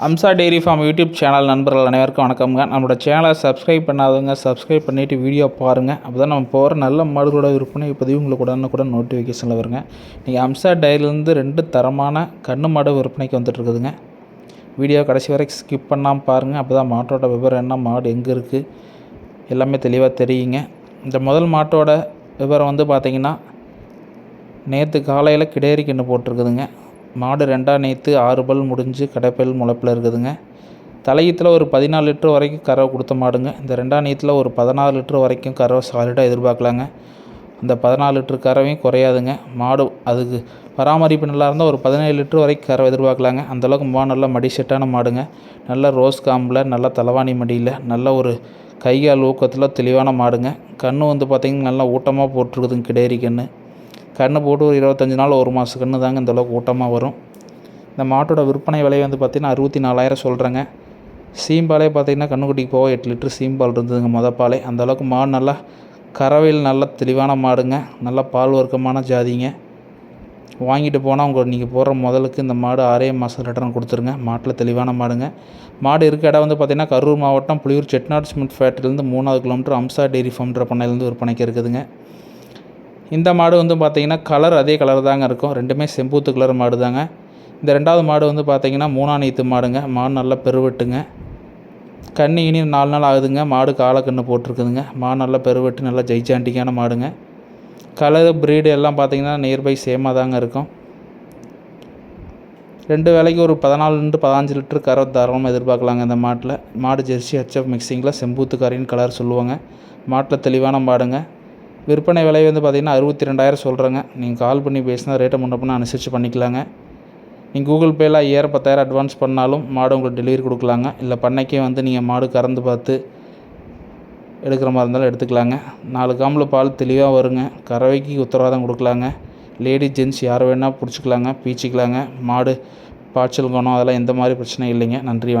Amsa dairy farm YouTube channel நண்பர்கள் அனைவருக்கும் வணக்கம்ங்க. நம்மளோட சேனலை சப்ஸ்கிரைப் பண்ணாதவங்க சப்ஸ்கிரைப் பண்ணிவிட்டு வீடியோ பாருங்கள் அப்போ தான் நம்ம போகிற நல்ல மாடுகளோட விற்பனை பதிவு உங்களுக்கு உடனுக்குடன் நோட்டிஃபிகேஷனில் வருங்க. நீங்கள் அம்சா டைரியிலேருந்து ரெண்டு தரமான கண்ணு மாடு விற்பனைக்கு வந்துட்டுருக்குதுங்க வீடியோ கடைசி வரைக்கும் ஸ்கிப் பண்ணாமல் பாருங்கள் அப்போ தான் மாட்டோட விவரம் என்ன மாடு எங்கே இருக்குது எல்லாமே தெளிவாக தெரியுங்க. இந்த முதல் மாட்டோட விவரம் வந்து பார்த்திங்கன்னா நேற்று காலையில் கிடேரி கன்று போட்டிருக்குதுங்க. மாடு ரெண்டாக நேற்று ஆறு பல் முடிஞ்சு கடைப்பல் முளைப்பில் இருக்குதுங்க. தலையத்தில் ஒரு பதினாலு லிட்டர் வரைக்கும் கறவை கொடுத்த மாடுங்க. இந்த ரெண்டாம் நேத்தில் ஒரு பதினாறு லிட்டர் வரைக்கும் கறவை சாலிடாக எதிர்பார்க்கலாங்க. அந்த பதினாலு லிட்டர் கறவையும் குறையாதுங்க. மாடு அதுக்கு பராமரிப்பு நல்லா இருந்தால் ஒரு பதினேழு லிட்டர் வரைக்கும் கறவை எதிர்பார்க்கலாங்க. அந்தளவுக்கு மாடு நல்லா மடி செட்டான மாடுங்க. நல்ல ரோஸ் காம்பில் நல்ல தலைவாணி மடியில் நல்ல ஒரு கைகால் ஊக்கத்தில் தெளிவான மாடுங்க. கன்று வந்து பார்த்திங்கன்னா நல்லா ஊட்டமாக போட்டிருக்குதுங்க கிடேரி கன்று கன்று போட்டு ஒரு இருபத்தஞ்சி நாள் ஒரு மாதம் கன்று தாங்க இந்தளவுக்கு ஊட்டமாக வரும். இந்த மாட்டோட விற்பனை விலை வந்து பார்த்திங்கன்னா அறுபத்தி நாலாயிரம் சொல்கிறேங்க சீம்பாலே பார்த்திங்கன்னா கண்ணுக்குட்டிக்கு போக எட்டு லிட்டர் சீம்பால் இருந்ததுங்க மொதல் பாலே அந்தளவுக்கு மாடு நல்லா கறவையில் நல்ல தெளிவான மாடுங்க. நல்லா பால் வர்க்கமான ஜாதிங்க. வாங்கிட்டு போனால் உங்கள் நீங்கள் போடுற முதலுக்கு இந்த மாடு ஆறே மாதம் ரிட்டர்ன் கொடுத்துருங்க. மாட்டில் தெளிவான மாடுங்க. மாடு இருக்க இடம் வந்து பார்த்திங்கன்னா கரூர் மாவட்டம் புளியூர் செட்நாட் சிமெண்ட் ஃபேக்ட்ரிலேருந்து மூணாவது கிலோமீட்டர் அம்சா டெய்ரி ஃபார்ம்ன்ற பண்ணையிலேருந்து விற்பனைக்கு இருக்குதுங்க. இந்த மாடு வந்து பார்த்திங்கன்னா கலர் அதே கலர் தாங்க இருக்கும். ரெண்டுமே செம்பூத்து கலர் மாடு தாங்க இந்த ரெண்டாவது மாடு வந்து பார்த்திங்கன்னா மூணா நீத்து மாடுங்க. மாடு நல்லா பெருவெட்டுங்க. கண்ணி இனி நாலு நாள் ஆகுதுங்க. மாடு காலக்கண்ணு போட்டிருக்குதுங்க. மாடு நல்லா பெருவெட்டு நல்லா ஜெய்சாண்டிக்கான மாடுங்க. கலர் ப்ரீடு எல்லாம் பார்த்திங்கன்னா நியர்பை சேமாக தாங்க இருக்கும். ரெண்டு வேலைக்கு ஒரு பதினாலுலேருந்து பதினஞ்சு லிட்டர் கரை தாராளமாக எதிர்பார்க்கலாங்க இந்த மாட்டில். மாடு ஜெர்சி ஹெச்எஃப் மிக்சிங்கில் செம்பூத்து கரின்னு கலர் சொல்லுவாங்க. மாட்டில் தெளிவான மாடுங்க. விற்பனை விலை வந்து பார்த்திங்கன்னா அறுபத்தி ரெண்டாயிரம் சொல்கிறேங்க நீங்கள் கால் பண்ணி பேசினா ரேட்டை முன்னப்பினா அனுசரித்து பண்ணிக்கலாங்க. நீங்கள் கூகுள் பேயில் ஐயாயிரம் பத்தாயிரம் அட்வான்ஸ் பண்ணாலும் மாடு உங்களுக்கு டெலிவரி கொடுக்கலாங்க. இல்லை பண்ணைக்கே வந்து நீங்கள் மாடு கறந்து பார்த்து எடுக்கிற மாதிரி இருந்தாலும் எடுத்துக்கலாங்க. நாலு காம்பில் பால் தெளிவாக வருங்க. கறவைக்கு உத்தரவாதம் கொடுக்கலாங்க. லேடி ஜென்ஸ் யார் வேணால் பிடிச்சிக்கலாங்க பீச்சிக்கலாங்க. மாடு பாய்ச்சல் குணம் அதெல்லாம் எந்த மாதிரி பிரச்சனையும் இல்லைங்க. நன்றி வணக்கம்.